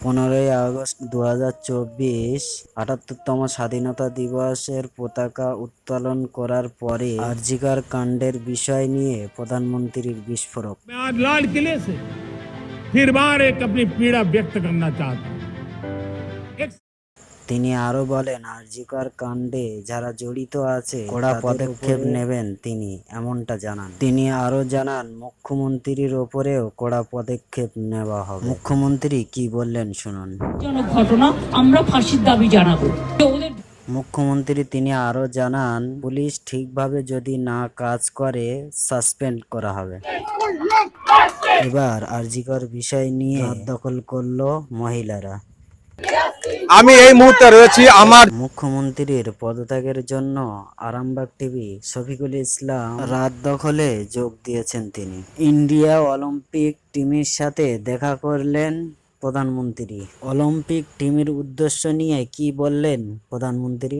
পনেরোই আগস্ট দু হাজার চব্বিশ আটাত্তরতম স্বাধীনতা দিবসের পতাকা উত্তোলন করার পরে আরজিকার কাণ্ডের বিষয় নিয়ে প্রধানমন্ত্রীর বিস্ফোরক मैं आज लाल किले से फिर बार एक अपनी पीड़ा व्यक्त करना चाहता हूं एक তিনি আরও বলেন আরজিকার কাণ্ডে যারা জড়িত আছে কড়া পদক্ষেপ নেবেন তিনি এমনটা জানান। তিনি আরও জানান মুখ্যমন্ত্রীর ওপরেও কড়া পদক্ষেপ নেওয়া হবে। মুখ্যমন্ত্রী কি বললেন শুনুন। ঘটনা আমরা ফাঁসির দাবি জানাব। মুখ্যমন্ত্রী তিনি আরও জানান পুলিশ ঠিকভাবে যদি না কাজ করে সাসপেন্ড করা হবে। এবার আরজিকর বিষয় নিয়ে রাত দখল করল মহিলারা। আমি এই মুহূর্তে রয়েছি আমার মুখ্যমন্ত্রীর পদত্যাগের জন্য আরামবাগ টিভি শফিকুল ইসলাম রাত দখলে যোগ দিয়েছেন তিনি। ইন্ডিয়া অলিম্পিক টিমের সাথে দেখা করলেন প্রধানমন্ত্রী। অলিম্পিক টিমের উদ্দেশ্য নিয়ে কি বললেন প্রধানমন্ত্রী?